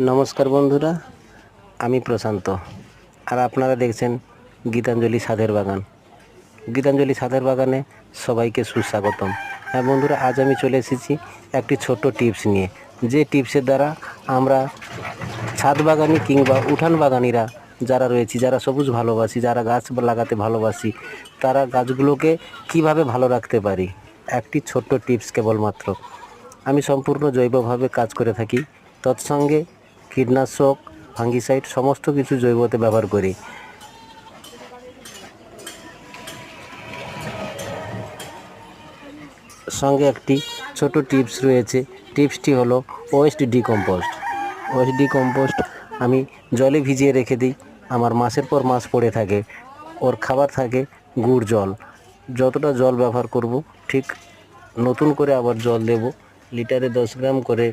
নমস্কার বন্ধুরা, আমি প্রশান্ত। আর আপনারা দেখছেন গীতাঞ্জলি সাধের বাগান। গীতাঞ্জলি সাধের বাগানে সবাইকে সুস্বাগতম। হ্যাঁ বন্ধুরা, আজ আমি চলে এসেছি একটি ছোট্ট টিপস নিয়ে। যে টিপসের দ্বারা আমরা ছাদ বাগানি কিংবা উঠান বাগানিরা যারা রয়েছি, যারা সবুজ ভালোবাসি, যারা গাছ লাগাতে ভালোবাসি, তারা গাছগুলোকে কীভাবে ভালো রাখতে পারি? একটি ছোট্ট টিপস কেবলমাত্র। আমি সম্পূর্ণ জৈবভাবে কাজ করে থাকি। তৎসঙ্গে কীটনাশক, ফাঙ্গিসাইড, সমস্ত কিছু জৈবতে ব্যবহার করি। সঙ্গে একটি ছোট টিপস রয়েছে। টিপসটি হলো ওয়েস্ট ডিকম্পোস্ট। ওয়েস্ট ডিকম্পোস্ট আমি জলে ভিজিয়ে রেখে দিই। আমার মাসের পর মাস পড়ে থাকে। ওর খাবার থাকে গুড় জল। যতটা জল ব্যবহার করব, ঠিক নতুন করে আবার জল দেব। লিটারে দশ গ্রাম করে